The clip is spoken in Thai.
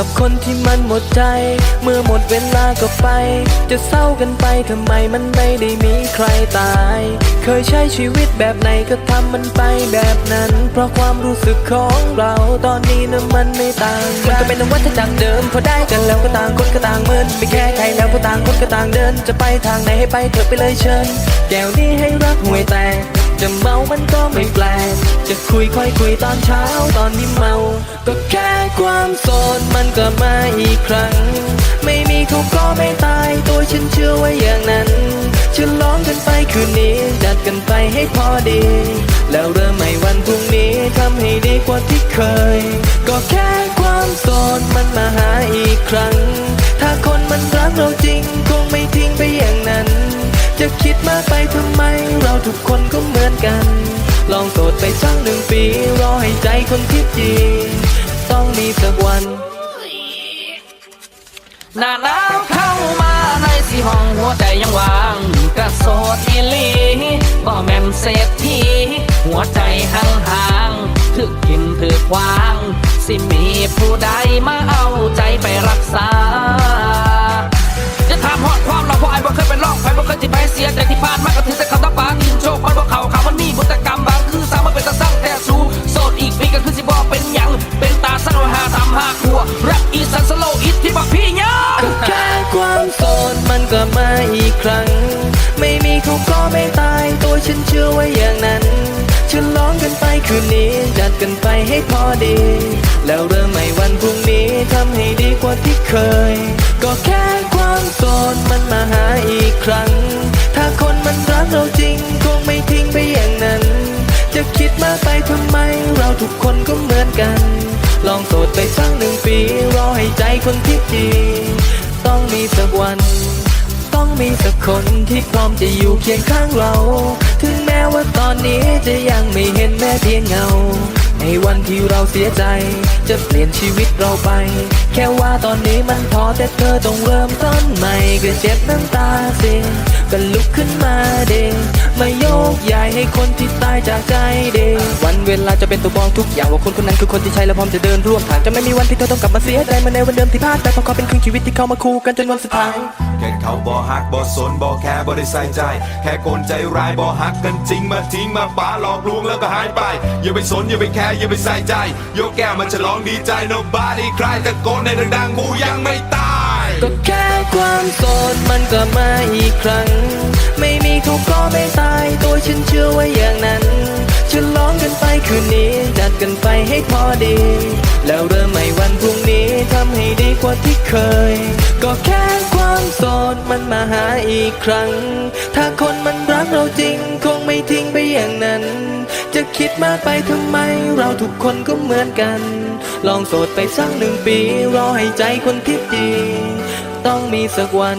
กับคนที่มันหมดใจ เมื่อหมดเวลาก็ไป จะเศร้ากันไปทำไมมันไม่ได้มีใครตาย เคยใช้ชีวิตแบบไหนก็ทำมันไปแบบนั้น เพราะความรู้สึกของเราตอนนี้นะมันไม่ต่างกันมันก็เป็นวัฏจักรเดิมพอได้กันแล้วก็ต่างคนก็ต่างเมือนไม่แค่ใครแล้วเพราะต่างคนก็ต่างเดิน จะไปทางไหนให้ไปเถอะไปเลยเชิญแก้วนี้ให้รักห่วยแตกจะเมามันก็ไม่แปลกจะคุยค่อยคุยตอนเช้าตอนนี้เมา ก็แค่ ความโสดมันก็มาอีกครั้ง ไม่มีเขาก็ไม่ตาย ตัวฉันเชื่อไว่าอย่างนั้นฉลองกันไปคืนนี้ จัดกันไปให้พอดี แล้วเริ่มใหม่วันพรุ่งนี้ทำให้ดีกว่าที่เคย ก็แค่ความโสดมันมาหาอีกครั้ง ถ้าคนมันรักเราจริง คงไม่ทิ้งไปอย่างนั้น จะคิดมากไปทำไม เราทุกคนก็เหมือนกัน ลองโสดไปสักหนึ่งปี รอให้ใจคนที่จริง ต้องมีสักวันหน้าหนาวเข้ามาในสีห้องหัวใจยังว่างกระโสดอีลีบ่แม่นเศรษฐีหัวใจห่างห่างถึกกินถึกวาง สิมีผู้ใดมา มันก็มาอีกครั้ง ไม่มีเขาก็ไม่ตาย ตัวฉันเชื่อไว่าอย่างนั้นฉลองกันไปคืนนี้ จัดกันไปให้พอดี แล้วเริ่มใหม่วันพรุ่งนี้ทำให้ดีกว่าที่เคย ก็แค่ความโสดมันมาหาอีกครั้ง ถ้าคนมันรักเราจริง คงไม่ทิ้งไปอย่างนั้น จะคิดมากไปทำไม เราทุกคนก็เหมือนกัน ลองโสดไปสักหนึ่งปี รอให้ใจคนที่จริงต้องมีสักวัน มีสักคนที่พร้อมจะอยู่เคียงข้างเรา ถึงแม้ว่าตอนนี้จะยังไม่เห็นแม้เพียงเงา ในวันที่เราเสียใจ จะเปลี่ยนชีวิตเราไป แค่ว่าตอนนี้มันพอแต่เธอต้องเริ่มต้นใหม่ก็เจ็บน้ำตาสียก็ลุกขึ้นมาเดงมาโยกย้ายให้คนที่ตายจากใจเดงวันเวลาจะเป็นตัวบอกทุกอย่างว่าคนคนนั้นคือคนที่ใช่และพร้อมจะเดินร่วมทางจะไม่มีวันที่เธอต้องกลับมาเสียใจเมือในวันเดิมที่พลาดไปเพราะเขาเป็นครึ่งชีวิตที่เข้ามาคู่กันจนวันสุดท้าย แค่เขาบ่ฮักบ่สนบ่แค่บ่ได้ใส่ใจ แค่คนใจร้ายบ่ฮักกันจริงมาทิ้งมาป้าหลอกลวงแล้วก็หายไป อย่าไปสนอย่าไปแคร์อย่าไปใส่ใจยกแก้วมาฉลองดีใจ nobody ใครตะโกนในดังๆกูยังไม่ตาย ก็แค่ความโสดมันก็มาอีกครั้ง ไม่มีเขาก็ไม่ตายตัวฉันเชื่อว่าอย่างนั้นฉลองกันไปคืนนี้จัดกันไปให้พอดี แล้วเริ่มใหม่วันพรุ่งนี้ทำให้ดีกว่าที่เคย ก็แค่ ความโสดมันมาหาอีกครั้ง ถ้าคนมันรักเราจริงคงไม่ทิ้งไปอย่างนั้น จะคิดมากไปทำไมเราทุกคนก็เหมือนกัน ลองโสดไปสักหนึ่งปี รอให้ใจคนที่ดี ต้องมีสักวัน